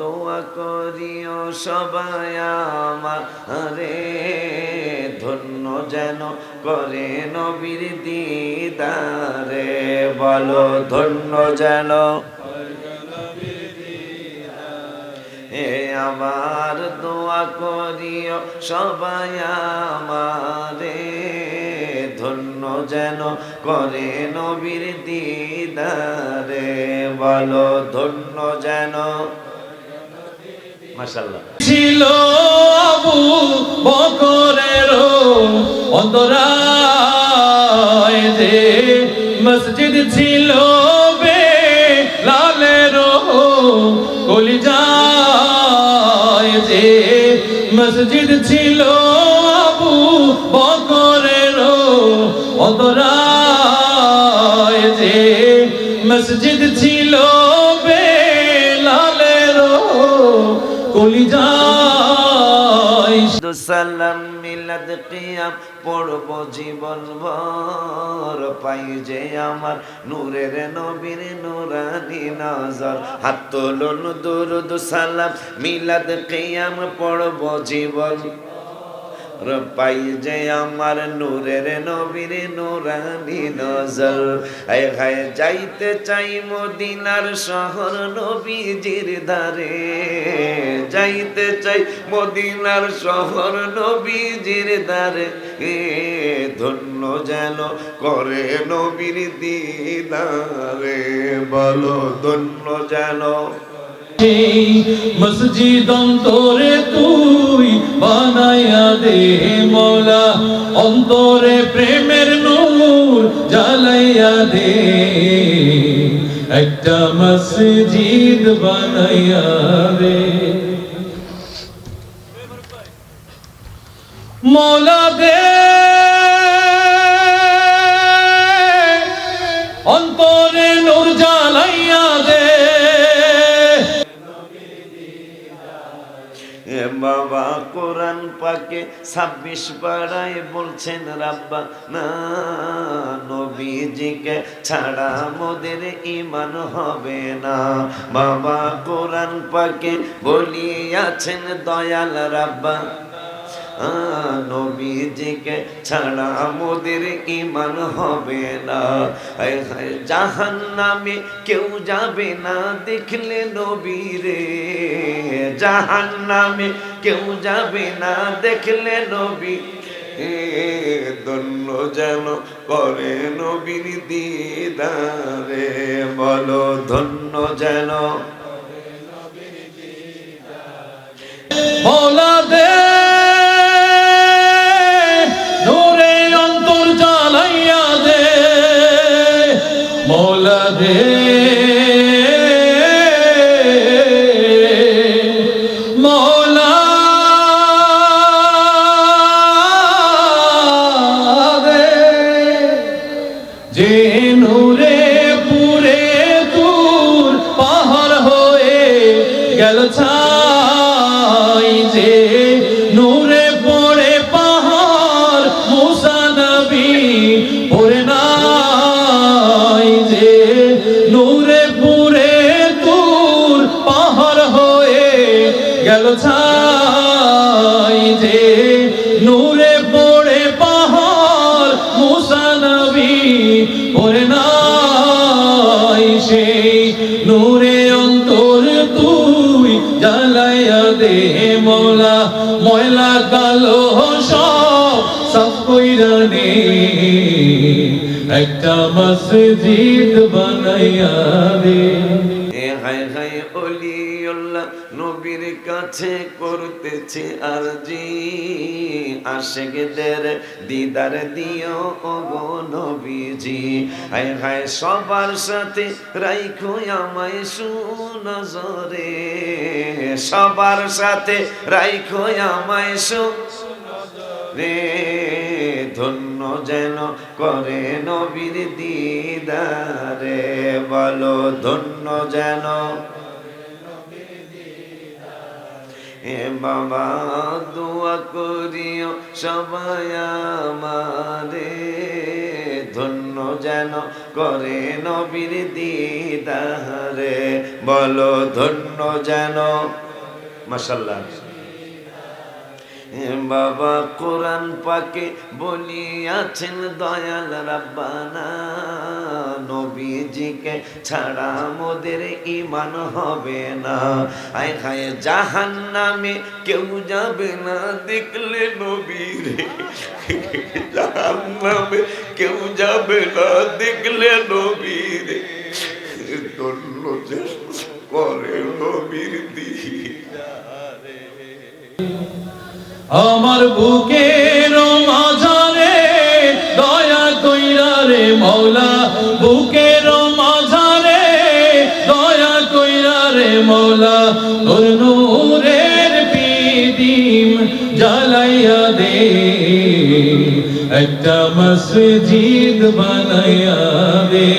দোয়া করিও সবাই আমারে। ধন্য যেন করে নবীর দিদারে। বলো ধন্য যেন এ আমার দোয়া করিও সবাই আমারে। ধন্য যেন করে নবীর দিদারে। বলো ধন্য যেন মাশাল্লাহ ছিল আবু বকরের অন্তরায় যে মসজিদ ছিল বে লালের কলিজায় যে মসজিদ ছিল আবু বকরের অন্তরায় যে মসজিদ ছিল সালাম মিলাদ কিয়াম, পড়ব জীবন ভর। পাই যে আমার নূরের নবীর নুরানি নজর। হাত তোলন, দুরুদ, সালাম, মিলাদ কিয়াম, পড়ব জীবন পাই যে আমার নূরের নবীর নুরানি নজর। হায় হায়, যাইতে চাই মদিনার শহর নবীজির ধারে। যাইতে চাই মদিনার শহর নবীজির ধারে। এ ধন্য যেন করে নবীর দিদারে। বলো, ধন্য যেন এই মসজিদ অন্তরে তুই বানাইয়া দে মৌলা। অন্তরে প্রেমের নূর জ্বালাইয়া দে। একটা মসজিদ বানাইয়া দে। মৌলা দে। অন্তরে কোরআন পাকে ছাব্বিশ পাড়ায় বলছেন, রাব্বা, না, নবীজিকে ছাড়া মোদের ইমান হবে না। বাবা কোরআন পাকে বলিয়াছেন, দয়াল রাব্বা নবীজিকে ছাড়া মোদের ইমান হবে না? জাহান নামে কেউ যাবে না দেখলে নবীরে জাহান নামে কেউ যাবে না দেখলে নবী ধন্য যেন করে নবীর দিদারে। বলো, ধন্য যেন মৌলা দে মৌলা গেল ছাই যে নূরে পড়ে পাহাড়, মুসা নবী পড়ে নাই সেই নূরে অন্তর তুই জ্বালাইয়া দে মৌলা, ময়লা কালো সব সব কইরা নে। একটা মসজিদ বানাইয়া দে। হায় হায় অলিউল্লাহ, নবীর কাছে করতেছে আরজি। আশেকদের দিদার দিও ও গো নবীজি। হায় হায় সবার সাথে রাইখো আমায় সুনজরে। সবার সাথে রাইখো আমায় সু ধন্য যেন করে নবীর দিদারে। বলো, ধন্য যেন এ বাবা, দোয়া করিও সবাই আমারে। ধন্য ধন্য যেন করে নবীর দিদারে। বলো, ধন্য যেন মাসাল্লাহ বাবা কোরআন পাকে বলিয়াছেন দয়াল রাব্বানা। নবীজিকে ছাড়া মোদের ইমান হবে না। আয় হায় জাহান নামে কেউ যাবে না দেখলে নবীরে। জাহান নামে কেউ যাবে না দেখলে নবীরে। ধন্য করে নবীর দিয়ে আমার বুকের মাঝারে দয়া কইরা রে মৌলা বুকের মাঝারে দয়া কইরা রে মৌলা তোর নূরের পিদিম জ্বালাইয়া দে। একটা মসজিদ বানাইয়া দে।